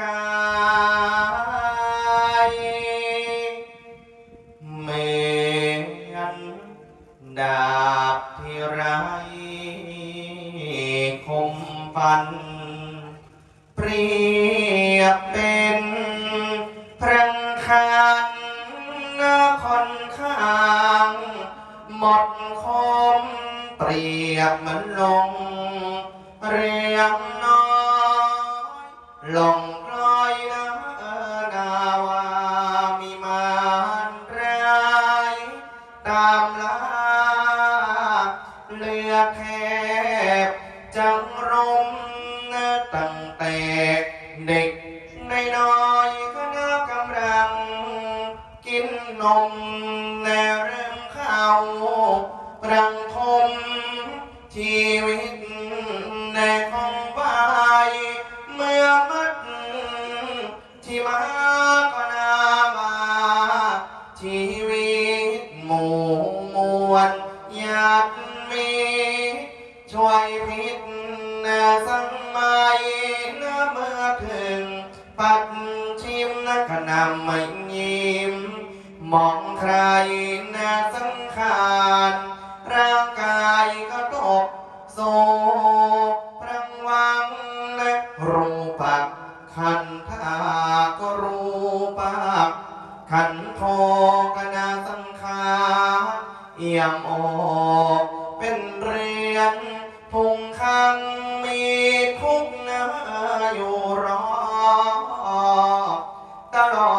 กายเมงันดาบที่ไรคมฟัน เปรียบเป็นพรังคันนคอนข้างหมดคมเปรียบมืนลงเรียงน้อยลง ยพิษนาสังมัยนะเมื่อถึง ปัดชิมนะขนำไม่ยิ้ม มองใครนาสังขารร่างกายก็ตกโศกพรังวังและรูปักขันธาก็รูปักขันโทกนาสังขาเอี่ยมออกเป็นเรียน พุงคังมีทุกนาอยู่รอ ตลอ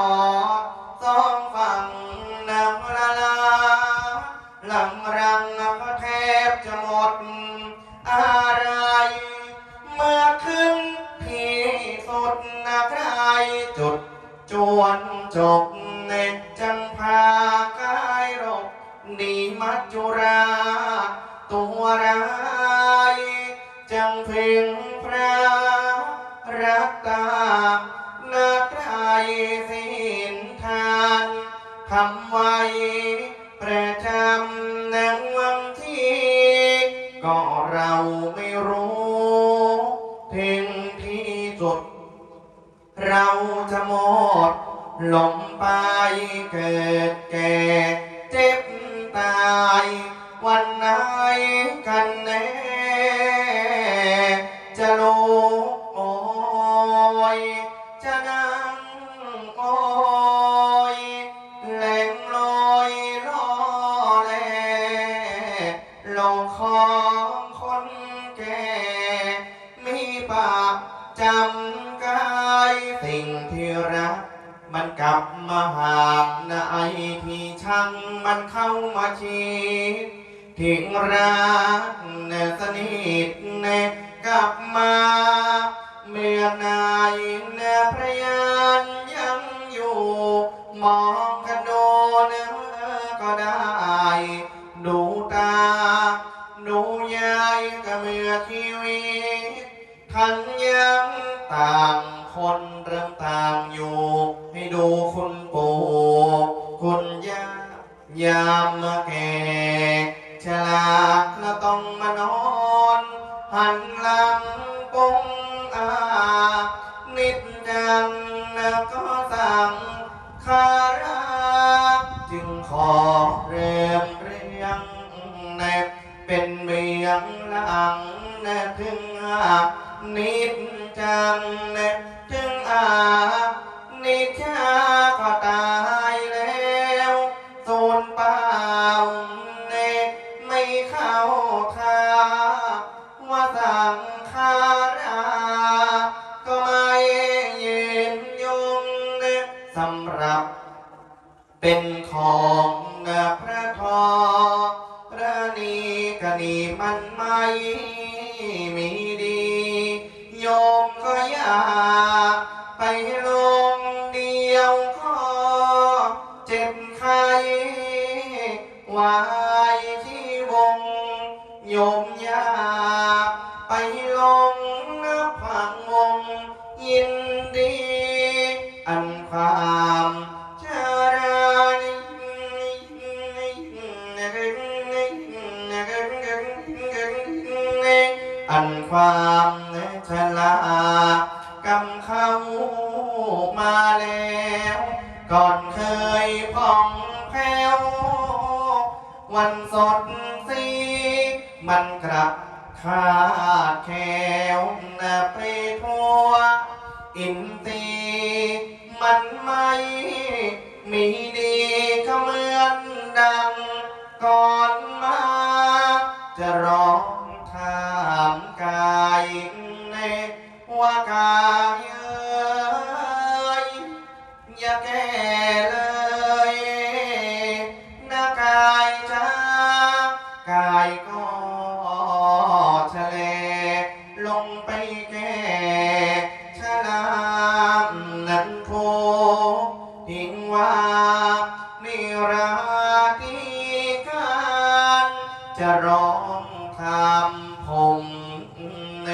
ดสองฝั่งนังละลา หลังรังก็แทบจะหมด อะไรมื่อขึ้นที่สุดนะใครจุดจวนจบเนจังพากายรบดีมัจจุรา ตัวร้า จังเพ่งพระรักตานาไตรสินทานทำไว้ประจำในวันที่ก็เรา จะนั่งโอยแหลงลอยล่อแลลงของคนแก่มีปากจำกายสิ่งที่รัก มันกลับมาห่างนะไอที่ช่างมันเข้ามาชีดทิ้งรักเนสนิทเนกลับมา เมื่อนายเนพระยานยังอยู่ มองกันโดนก็ได้ ดูตา ดูยายก็เมื่อชีวิตทันยังต่างคนเริ่มต่างอยู่ ให้ดูคุณปู่คุณย่ายามมาแก่ชราแล้วต้องมานอน หันหลัง ถึงอานิดจังแนบถึงอานิดชาก็ตายแล้วสูญเปล่าเนบไม่เข้าท่าว่าสังขาราก็ไม่ยืนยงนะสำหรับเป็นของพระทอพระนีกนีมันไม่ มี วันสดสีมันกลับขาดแคลวนะไปทั่ว อินทรีย์มันไม่มีดีก็เหมือนดัง ก่อนมา จะร้องถามกายเนว่ากาย องคำผมเน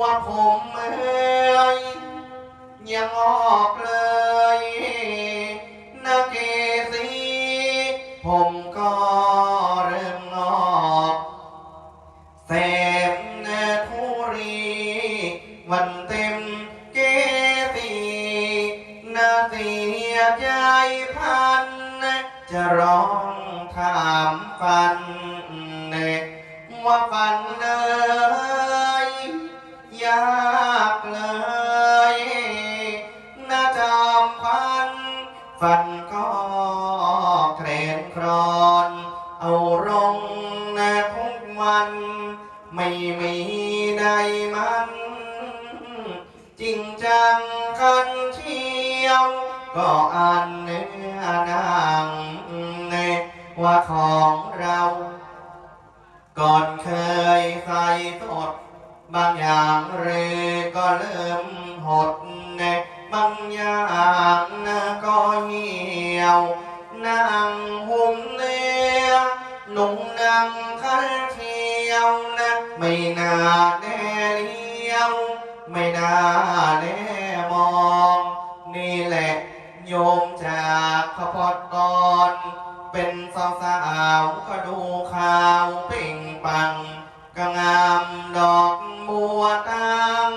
ว่าผมเอ้ยยังออกเลยนาเกสีผมก็เริ่มงอกแสมเนทุรีวันเต็มเกตีนาเสียใจพันจะร้องถามฟัน ว่าฟันเลยยากเลยน่าจอมฟันฟันก็แคลนครอน เอาลงนะทุกวัน ไม่มีใดมัน จริงจังกันเที่ยว ก็อันเนื้อนางเนว่าของเรา ก่อนเคยใส่สดบางอย่างเรก็เริ่มหดเนบางอย่างนะก็เหี่ยวนั่งหุ่มเนียหนุ่งนังคันเที่ยวนะไม่น่าแน่เลี้ยว ไม่น่าแน่มอง นี่แหละโยมจากขพอดก่อน เป็นสาวสาวก็ดูขาวเป่งปังก็งามดอกบัวตาง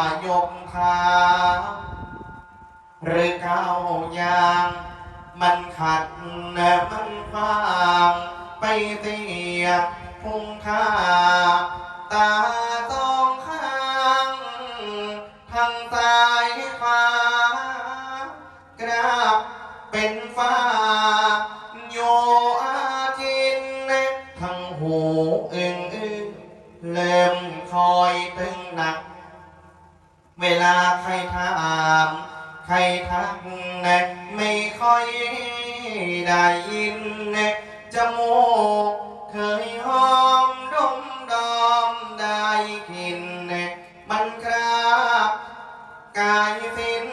ายกทางหรือเก้าอย่าง มันขัดนะมันฟางไปเสียพุ่งค่าตาต้องข้างทางซ้ายขวากราบเป็นฟ้า โยอาจินทั้งหูอึงอึงเริ่มคอยตึงหนัก เวลาใครถามใครทักนะไม่ค่อยได้ยินนะจมูกเคยหอมดมดอมได้กลินนะมันคราบกายสิ้น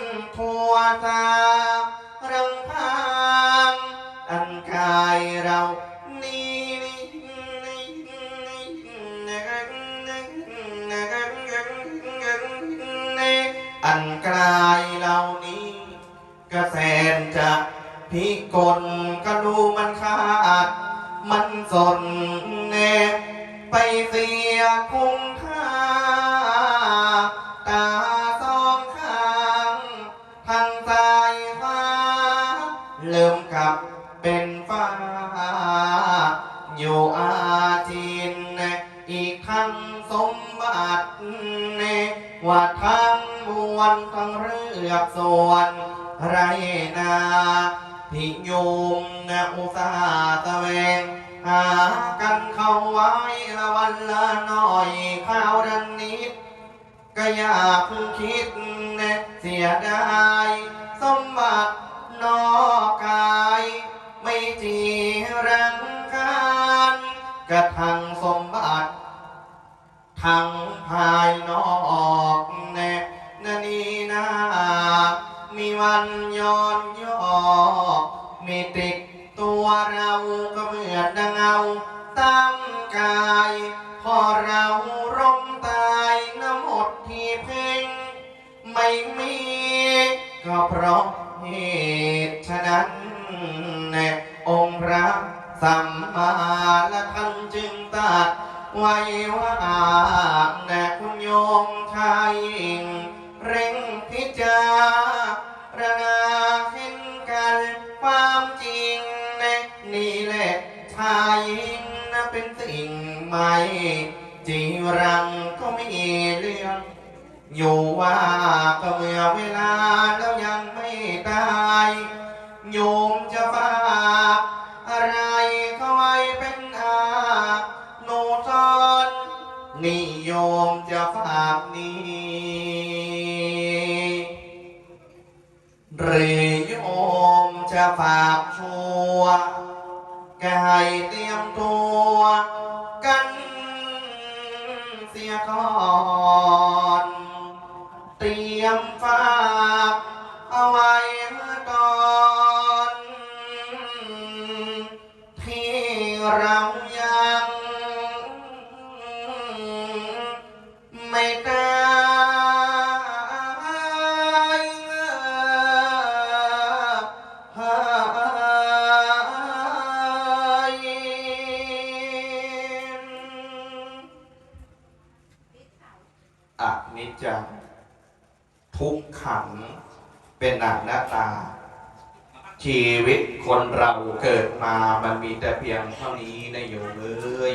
ไปเสียคุ้มค่าตาสองข้างทางซ้ายขวาเริ่มกลับเป็นฟ้า อยู่อาจินอีกทั้งสมบัติเนว่าทั้งมวลทั้งเรือกส่วนไรนาพิโยมนะอุตสาตะเวงหา เอาไว้ละวันละหน่อยข้าวดังนิดก็อยากคิดเนะเสียดายสมบัตินอกกาย ไม่จีรังคารกระทั่งสมบัติทั้งภายนอกแน่นนีนามีวันย้อนยอกมีติดตัวเราก็เหมือนดังเอา ตั้งกาย พอเราร่มตายน้ำหมดที่เพ่งไม่มี ก็เพราะเหตุฉะนั้นแน่ ว่าก็เมื่อเวลาแล้วยังไม่ตาย โยมจะฝากอะไรเขาไว้เป็นอาโนทอนนี่โยมจะฝากนี้หรือโยมจะฝากชัวร์ก็ให้เตรียมตัวกันเสียก่อน จัง ทุกขังเป็นหนักหน้าตา ชีวิตคนเราเกิดมามันมีแต่เพียงเท่านี้นะโยมเอ้ย